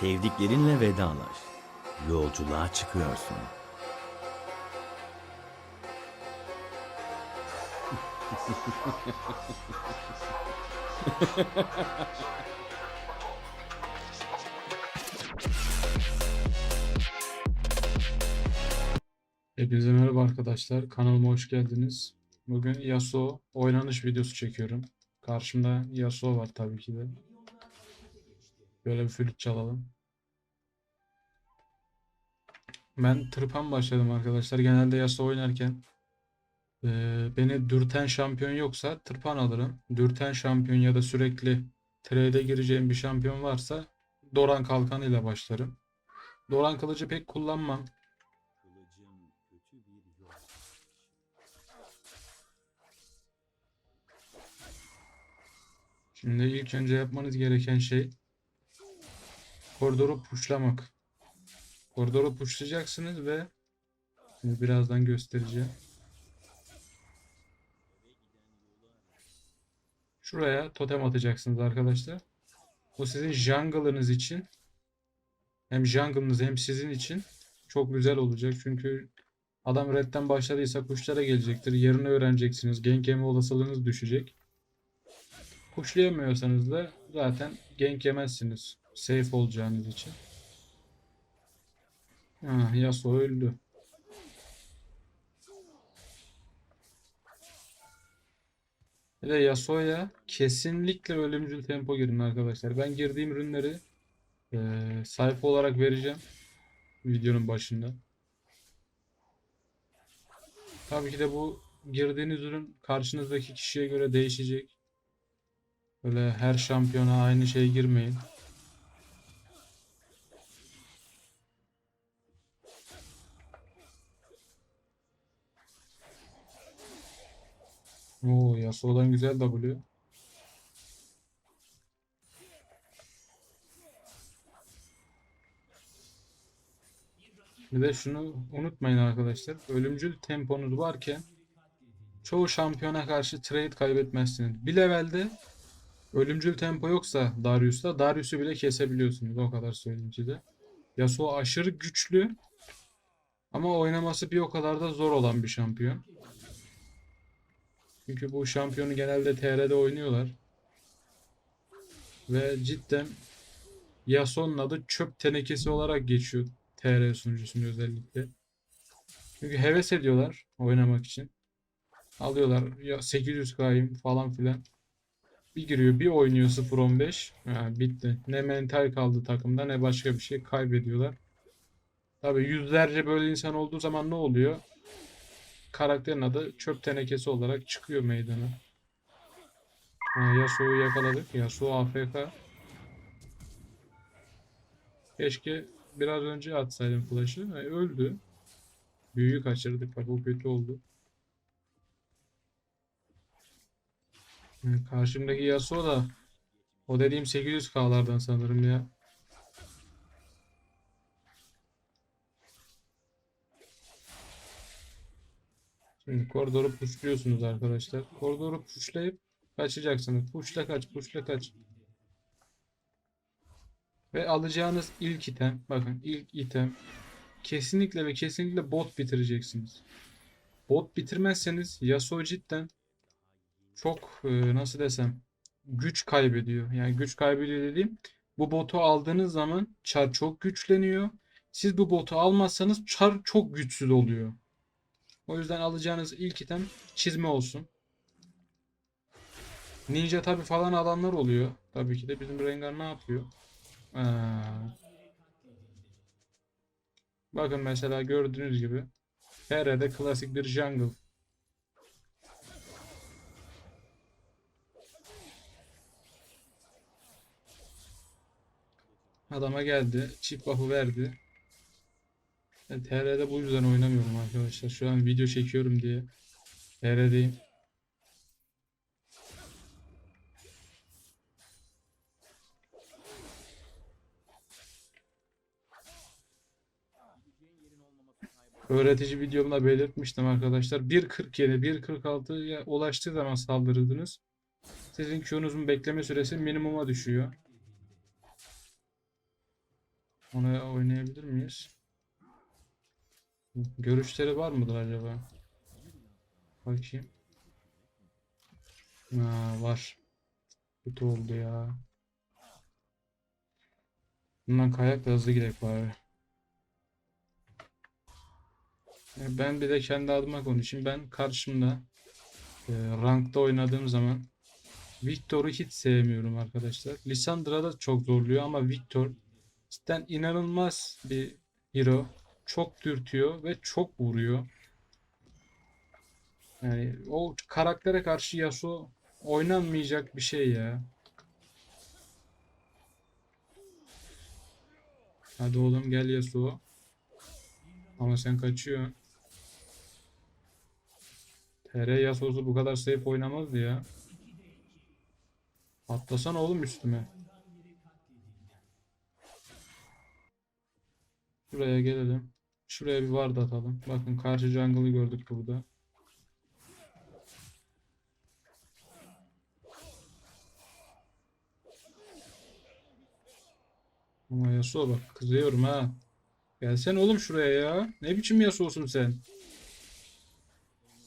Sevdiklerinle vedalaş. Yolculuğa çıkıyorsun. Hepinize merhaba arkadaşlar. Kanalıma hoş geldiniz. Bugün Yasuo oynanış videosu çekiyorum. Karşımda Yasuo var tabii ki de. Böyle bir flüt çalalım. Ben tırpan başladım arkadaşlar. Genelde Yasuo oynarken eee, beni dürten şampiyon yoksa tırpan alırım. Dürten şampiyon ya da sürekli trade'e gireceğim bir şampiyon varsa Doran Kalkanı ile başlarım. Doran Kılıcı pek kullanmam. Şimdi ilk önce yapmanız gereken şey koridoru puşlamak. Koridoru puşlayacaksınız ve birazdan göstereceğim. Şuraya totem atacaksınız arkadaşlar. Bu sizin jungle'ınız için hem jungle'ınız hem sizin için çok güzel olacak. Çünkü adam redden başladıysa kuşlara gelecektir. Yerini öğreneceksiniz. Gank yeme olasılığınız düşecek. Pushlayamıyorsanız da zaten gank yemezsiniz. Safe olacağınız için. Ha, Yasuo öldü. De Yasuo'ya kesinlikle ölümcül tempo girin arkadaşlar. Ben girdiğim ürünleri eee, sayfa olarak vereceğim. Videonun başında. Tabii ki de bu girdiğiniz ürün karşınızdaki kişiye göre değişecek. Böyle her şampiyona aynı şey girmeyin. Oo, Yasuo'dan güzel W. Bir de şunu unutmayın arkadaşlar. Ölümcül temponuz varken çoğu şampiyona karşı trade kaybetmezsiniz. Bir levelde ölümcül tempo yoksa Darius'ta Darius'u bile kesebiliyorsunuz. O kadar söyleyeyim size. Yasuo aşırı güçlü ama oynaması bir o kadar da zor olan bir şampiyon. Çünkü bu şampiyonu genelde TR'de oynuyorlar. Ve cidden Yasuo'nun adı çöp tenekesi olarak geçiyor TR sunucusunda özellikle. Çünkü heves ediyorlar oynamak için. Alıyorlar ya 800K'yım falan filan. Bir giriyor bir oynuyor 0-15. Ha, bitti. Ne mental kaldı takımda ne başka bir şey kaybediyorlar. Tabi yüzlerce böyle insan olduğu zaman ne oluyor? Karakterin adı çöp tenekesi olarak çıkıyor meydana. Ha, Yasuo'yu yakaladık. Yasuo AFK. Keşke biraz önce atsaydım flash'ı. Ha, öldü. Büyüyü kaçırdık. Bak o kötü oldu. Ha, Karşımdaki Yasuo da o dediğim 800k'lardan sanırım ya. Şimdi koridoru pushluyorsunuz arkadaşlar. Koridoru pushlayıp kaçacaksınız. Pushla kaç, pushla kaç. Ve alacağınız ilk item, bakın ilk item kesinlikle ve kesinlikle bot bitireceksiniz. Bot bitirmezseniz Yasuo cidden çok e, nasıl desem güç kaybediyor. Yani güç kaybediyor dediğim bu botu aldığınız zaman çar çok güçleniyor. Siz bu botu almazsanız çar çok güçsüz oluyor. O yüzden alacağınız ilk item çizme olsun. Ninja tabi falan alanlar oluyor. Tabii ki de bizim Rengar ne yapıyor? Aa. Bakın mesela gördüğünüz gibi TR'de klasik bir jungle. Adama geldi. Çift buff'ı verdi. Ben TR'de bu yüzden oynamıyorum arkadaşlar. Şu an video çekiyorum diye. TR'deyim. Öğretici videomda belirtmiştim arkadaşlar. 1.47, 1.46'ya ulaştığı zaman saldırırdınız. Sizin Q'nuzun bekleme süresi minimuma düşüyor. Ona oynayabilir miyiz? Görüşleri var mıdır acaba? Bakayım. Ha, var. Kötü oldu ya. Bundan kayak da hızlı gidelim bari. E, Ben bir de kendi adıma konuşayım. Ben karşımda e, rankta oynadığım zaman Victor'u hiç sevmiyorum arkadaşlar. Lissandra da çok zorluyor ama Victor cidden inanılmaz bir hero. Çok dürtüyor ve çok vuruyor. Yani o karaktere karşı Yasuo oynanmayacak bir şey ya. Hadi oğlum gel Yasuo. Ama sen kaçıyorsun. TR Yasuo'su bu kadar safe oynamazdı ya. Atlasana oğlum üstüme. Şuraya gelelim. Şuraya bir ward atalım. Bakın karşı jungle'ı gördük burada. Ama Yasuo bak kızıyorum ha. Gelsene oğlum şuraya ya. Ne biçim Yasuo'sun sen?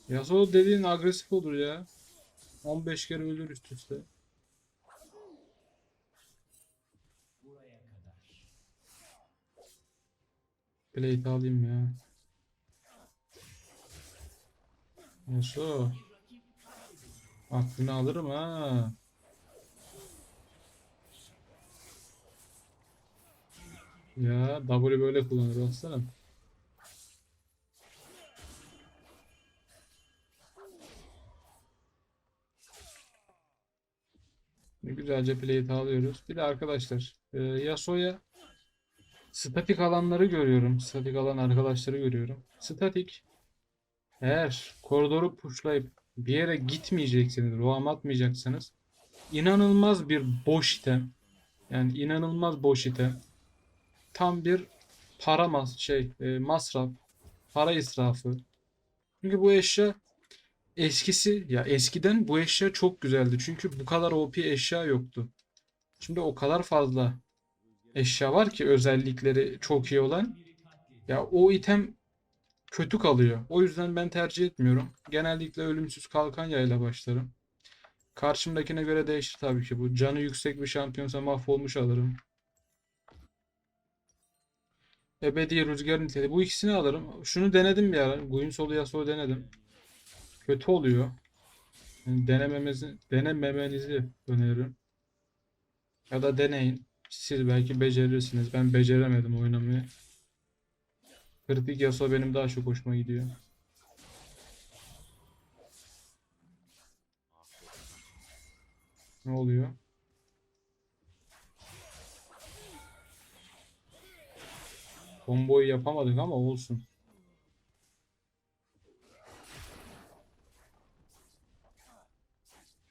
Yasuo dediğin agresif olur ya. 15 kere ölür üst üste. Plate alayım ya. Yasuo. Aklını alırım ha. Ya W böyle kullanır. Ne güzelce plate alıyoruz. Bir de arkadaşlar e, Yasuo'ya statik alanları görüyorum. Statik alan arkadaşları görüyorum. Statik eğer koridoru pushlayıp bir yere gitmeyecekseniz, roam atmayacaksanız inanılmaz bir boş item. Yani inanılmaz boş item. Tam bir para mas şey e, masraf, para israfı. Çünkü bu eşya eskisi ya eskiden bu eşya çok güzeldi. Çünkü bu kadar OP eşya yoktu. Şimdi o kadar fazla eşya var ki özellikleri çok iyi olan. Ya o item kötü kalıyor. O yüzden ben tercih etmiyorum. Genellikle ölümsüz kalkan yayla başlarım. Karşımdakine göre değişir tabii ki bu. Canı yüksek bir şampiyonsa mahvolmuş alırım. Ebedi rüzgar niteliği. Bu ikisini alırım. Şunu denedim bir ara. Guinsolu solu Yasuo denedim. Kötü oluyor. Yani denememizi, denememenizi öneririm. Ya da deneyin. Siz belki becerirsiniz. Ben beceremedim oynamayı. Kritik Yasuo benim daha çok hoşuma gidiyor. Ne oluyor? Komboyu yapamadık ama olsun.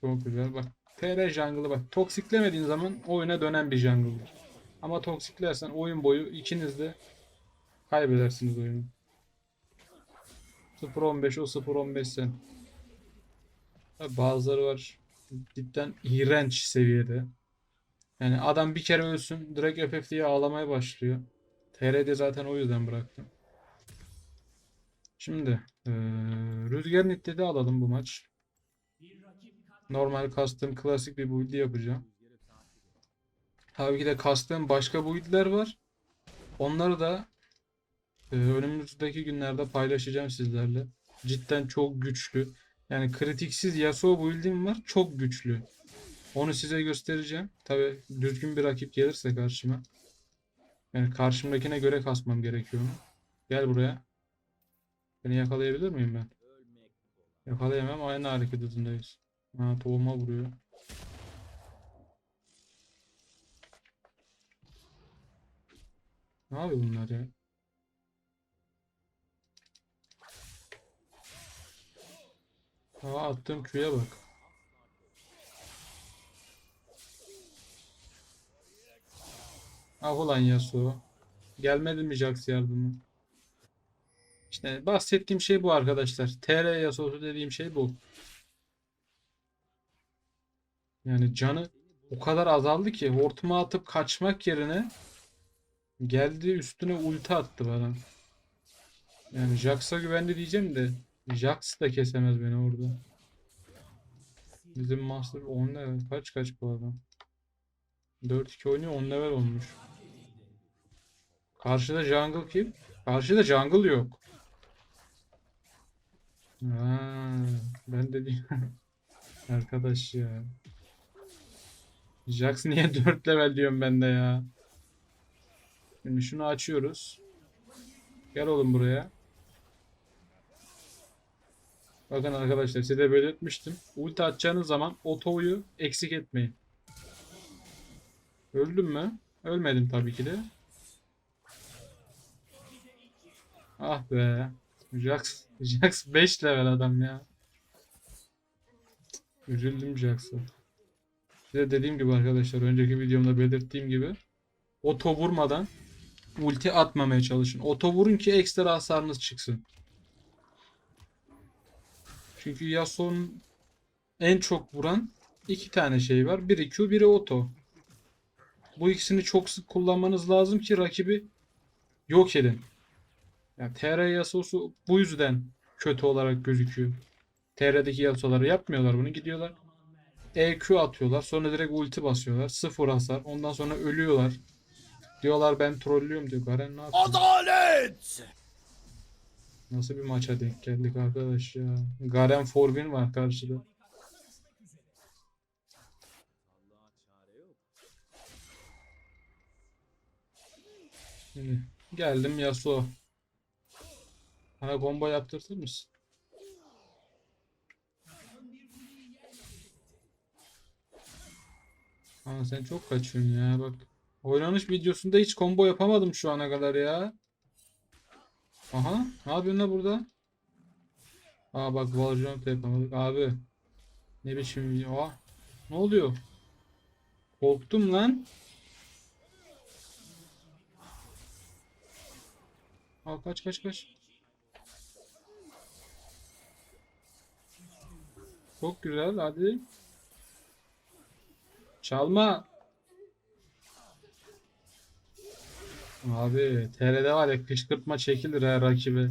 Çok güzel. Bak TR jungle'ı bak. Toksiklemediğin zaman oyuna dönen bir jungle'dır. Ama toksiklersen oyun boyu ikiniz de kaybedersiniz oyunu. 0-15 o 0-15 sen. Bazıları var. Cidden iğrenç seviyede. Yani adam bir kere ölsün direkt FF diye ağlamaya başlıyor. TR'de zaten o yüzden bıraktım. Şimdi eee Rüzgar Nitte'de alalım bu maç. Normal custom klasik bir build yapacağım. Tabii ki de custom başka build'ler var. Onları da eee, önümüzdeki günlerde paylaşacağım sizlerle. Cidden çok güçlü. Yani kritiksiz Yasuo build'im var. Çok güçlü. Onu size göstereceğim. Tabii düzgün bir rakip gelirse karşıma. Yani karşımdakine göre kasmam gerekiyor. Gel buraya. Beni yakalayabilir miyim ben? Yakalayamam. Aynı hareket hızındayız. Ha, tohuma vuruyor. Ne yapıyor bunlar ya? Aa, attığım Q'ya bak. Ah ulan Yasuo. Gelmedi mi Jax yardımı? İşte bahsettiğim şey bu arkadaşlar. TR Yasuo'su dediğim şey bu. Yani canı o kadar azaldı ki hortuma atıp kaçmak yerine Geldi üstüne ulti attı bana. Yani Jax'a güvendi diyeceğim de Jax da kesemez beni orada. Bizim Master 10 level. Kaç kaç bu adam? 4-2 oynuyor 10 level olmuş. Karşıda jungle kim? Karşıda jungle yok. Ha, ben de diyorum. Arkadaş ya. Jax niye 4 level diyorum ben de ya. Şimdi şunu açıyoruz. Gel oğlum buraya. Bakın arkadaşlar size de belirtmiştim. Ulti atacağınız zaman otoyu eksik etmeyin. Öldüm mü? Ölmedim tabii ki de. Ah be. Jax, Jax 5 level adam ya. Üzüldüm Jax'a. Size dediğim gibi arkadaşlar önceki videomda belirttiğim gibi oto vurmadan ulti atmamaya çalışın. Oto vurun ki ekstra hasarınız çıksın. Çünkü Yasuo'nun en çok vuran iki tane şey var. Biri Q, biri oto. Bu ikisini çok sık kullanmanız lazım ki rakibi yok edin. Yani TR Yasuo'su bu yüzden kötü olarak gözüküyor. TR'deki Yasuo'ları yapmıyorlar bunu. Gidiyorlar EQ atıyorlar. Sonra direkt ulti basıyorlar. Sıfır hasar. Ondan sonra ölüyorlar. Diyorlar ben trollüyorum diyor. Garen ne yapıyor? Adalet! Nasıl bir maça denk geldik arkadaş ya. Garen Forbin var karşıda. Şimdi geldim Yasuo. Bana combo yaptırtır mısın? Aa, sen çok kaçıyorsun ya bak. Oynanış videosunda hiç combo yapamadım şu ana kadar ya. Aha. Ne yapıyorsun la burada? Aa bak Valorant yapamadık. Abi. Ne biçim video? Aa. Ne oluyor? Korktum lan. Aa kaç kaç kaç. Çok güzel hadi. Çalma. Abi TR'de var ya kışkırtma çekilir ha rakibe.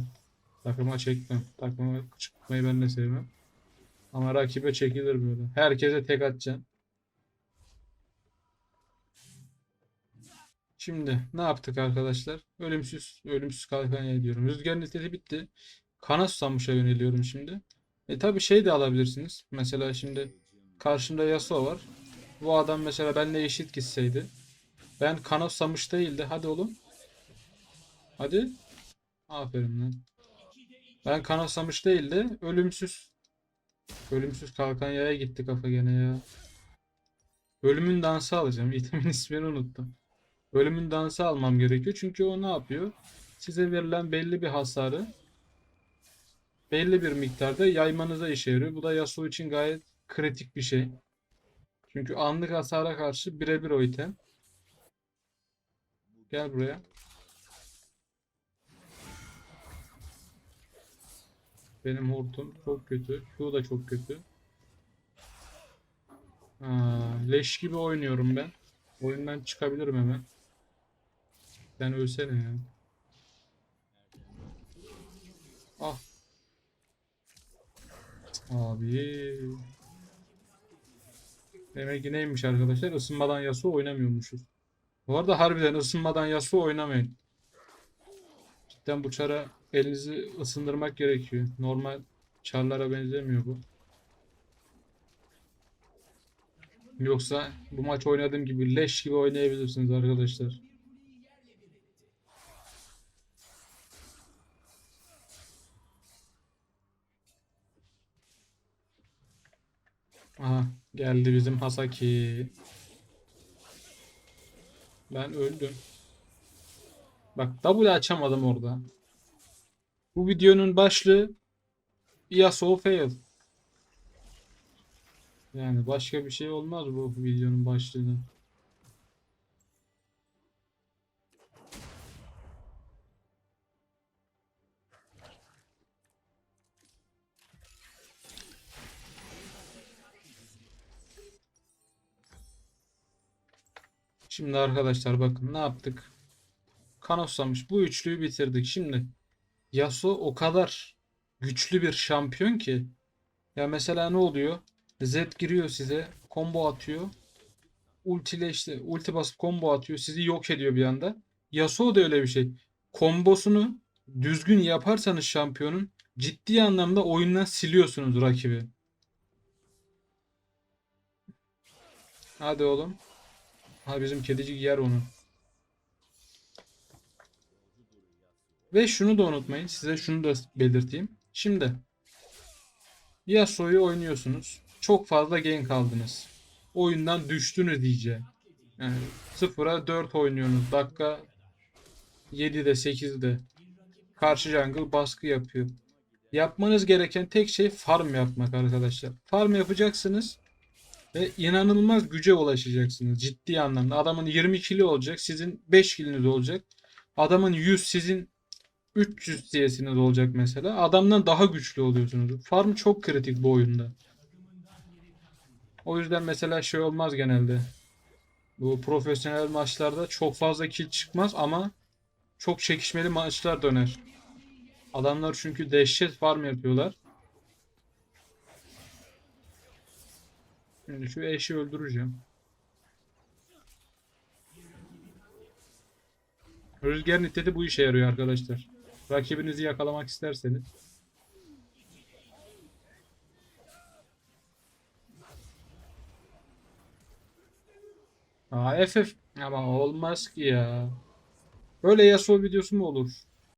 Takıma çekmem. Takıma kışkırtmayı ben de sevmem. Ama rakibe çekilir böyle. Herkese tek atacaksın. Şimdi ne yaptık arkadaşlar? Ölümsüz, ölümsüz kalkan diyorum. Rüzgarın iddeti bitti. Kana susamışa yöneliyorum şimdi. E tabi şey de alabilirsiniz. Mesela şimdi karşımda Yasuo var. Bu adam mesela benimle eşit gitseydi. Ben kana susamış değildi. Hadi oğlum. Hadi. Aferin lan. Ben kana susamış değildi. Ölümsüz. Ölümsüz kalkan yaya gitti kafa gene ya. Ölümün dansı alacağım. İtemin ismini unuttum. Ölümün dansı almam gerekiyor. Çünkü o ne yapıyor? Size verilen belli bir hasarı belli bir miktarda yaymanıza işe yarıyor. Bu da Yasuo için gayet kritik bir şey. Çünkü anlık hasara karşı birebir o item. Gel buraya. Benim hortum çok kötü. Q da çok kötü. Aa, leş gibi oynuyorum ben. Oyundan çıkabilirim hemen. Sen ölsene ya. Ah. Abi. Demek ki neymiş arkadaşlar? Isınmadan Yasuo oynamıyormuşuz. Bu arada harbiden ısınmadan Yasuo oynamayın. Cidden bu çara elinizi ısındırmak gerekiyor. Normal çarlara benzemiyor bu. Yoksa bu maç oynadığım gibi leş gibi oynayabilirsiniz arkadaşlar. Aha geldi bizim Hasaki. Ben öldüm. Bak W açamadım orada. Bu videonun başlığı Yasuo fail. Yani başka bir şey olmaz bu videonun başlığına. Şimdi arkadaşlar bakın ne yaptık? Kanoslamış. Bu üçlüyü bitirdik. Şimdi Yasuo o kadar güçlü bir şampiyon ki. Ya mesela ne oluyor? Zed giriyor size. Combo atıyor. Ultiyle işte ulti basıp combo atıyor. Sizi yok ediyor bir anda. Yasuo da öyle bir şey. Kombosunu düzgün yaparsanız şampiyonun ciddi anlamda oyundan siliyorsunuz rakibi. Hadi oğlum. Ha bizim kedicik yer onu. Ve şunu da unutmayın. Size şunu da belirteyim. Şimdi Yasuo'yu oynuyorsunuz. Çok fazla gank aldınız. Oyundan düştünüz diyeceğim. Yani 0'a 4 oynuyorsunuz. Dakika 7'de 8'de. Karşı jungle baskı yapıyor. Yapmanız gereken tek şey farm yapmak arkadaşlar. Farm yapacaksınız ve inanılmaz güce ulaşacaksınız ciddi anlamda. Adamın 20 kilo olacak, sizin 5 kiliniz olacak. Adamın 100 sizin 300 diyesiniz olacak mesela. Adamdan daha güçlü oluyorsunuz. Farm çok kritik bu oyunda. O yüzden mesela şey olmaz genelde. Bu profesyonel maçlarda çok fazla kill çıkmaz ama çok çekişmeli maçlar döner. Adamlar çünkü dehşet farm yapıyorlar. Şimdi şu eşi öldüreceğim. Rüzgar niteti bu işe yarıyor arkadaşlar. Rakibinizi yakalamak isterseniz. Aa FF ama olmaz ki ya. Böyle Yasuo videosu mu olur?